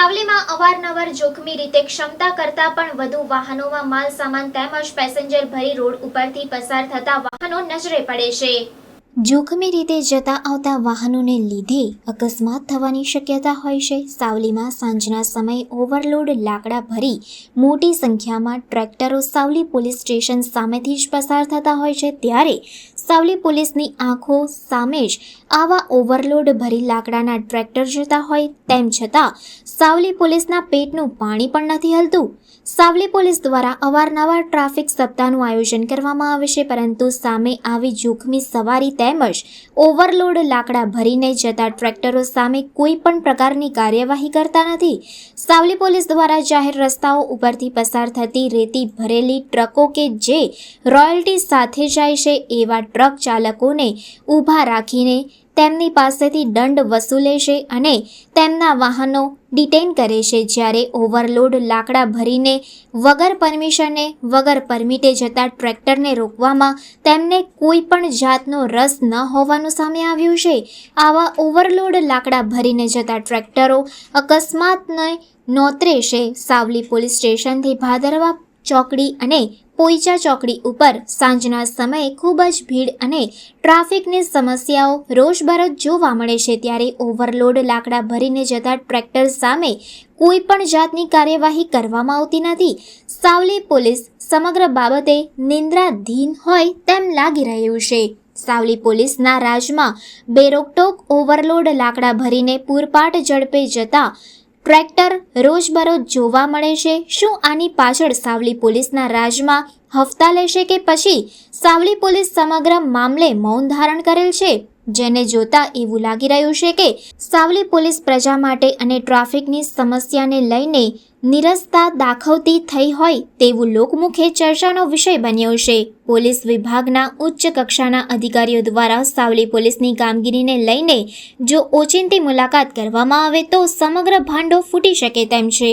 સાવલીમાં અવારનવાર જોખમી રીતે ક્ષમતા કરતાં પણ વધુ વાહનોમાં માલ સામાન તેમજ પેસેન્જર ભરી રોડ ઉપરથી પસાર થતા વાહનો નજરે પડે છે. જોખમી રીતે જતા આવતા વાહનોને લીધે અકસ્માત થવાની શક્યતા હોય છે. સાવલીમાં સાંજના સમયે ઓવરલોડ લાકડા ભરી મોટી સંખ્યામાં ટ્રેક્ટરો સાવલી પોલીસ સ્ટેશન સામેથી જ પસાર થતા હોય છે. ત્યારે સાવલી પોલીસની આંખો સામે જ આવા ઓવરલોડ ભરી લાકડાના ટ્રેક્ટર જતા હોય તેમ છતાં સાવલી પોલીસના પેટનું પાણી પણ નથી હલતું. સાવલી પોલીસ દ્વારા અવારનવાર ટ્રાફિક સપ્તાહનું આયોજન કરવામાં આવે છે, પરંતુ સામે આવી જોખમી સવારી તેમજ ઓવરલોડ લાકડા ભરીને જતા ટ્રેક્ટરો સામે કોઈ પણ પ્રકારની કાર્યવાહી કરતા નથી. સાવલી પોલીસ દ્વારા જાહેર રસ્તાઓ ઉપરથી પસાર થતી રેતી ભરેલી ટ્રકો કે જે રોયલ્ટી સાથે જાય છે એવા ટ્રક ચાલકોને ઊભા રાખીને તેમની પાસેથી દંડ વસૂલે છે અને તેમના વાહનો ડિટેન કરે છે. જ્યારે ઓવરલોડ લાકડા ભરીને વગર પરમિશને વગર પરમિટે જતા ટ્રેક્ટરને રોકવામાં તેમને કોઈ પણ જાતનો રસ ન હોવાનું સામે આવ્યું છે. આવા ઓવરલોડ લાકડા ભરીને જતા ટ્રેક્ટરો અકસ્માતને નોતરે છે. સાવલી પોલીસ સ્ટેશનથી ભાદરવા ચોકડી અને પોઈચા ચોકડી ઉપર સાંજના સમયે ખૂબ જ ભીડ અને ટ્રાફિકની સમસ્યાઓ રોજબરોજ જોવા મળે છે ત્યારે ઓવરલોડ લાકડા ભરીને જતા ટ્રેક્ટર સામે કોઈ પણ જાતની કાર્યવાહી કરવામાં આવતી નથી. સાવલી પોલીસ સમગ્ર બાબતે નિંદ્રાધીન હોય તેમ લાગી રહ્યું છે. સાવલી પોલીસના રાજમાં બેરોકટોક, ઓવરલોડ, લાકડા ભરીને પૂરપાટ ઝડપે જતા ટ્રેક્ટર રોજબરોજ જોવા મળે છે. શું આની પાછળ સાવલી પોલીસના રાજમાં હફતા લેશે કે પછી સાવલી પોલીસ સમગ્ર મામલે મૌન ધારણ કરેલ છે? જેને જોતા એવું લાગી રહ્યું છે કે સાવલી પોલીસ પ્રજા માટે અને ટ્રાફિકની સમસ્યાને લઈને નિરસતા દાખવતી થઈ હોય તેવું લોકમુખે ચર્ચાનો વિષય બન્યો છે. પોલીસ વિભાગના ઉચ્ચ કક્ષાના અધિકારીઓ દ્વારા સાવલી પોલીસની કામગીરીને લઈને જો ઓચિંતી મુલાકાત કરવામાં આવે તો સમગ્ર ભાંડો ફૂટી શકે તેમ છે.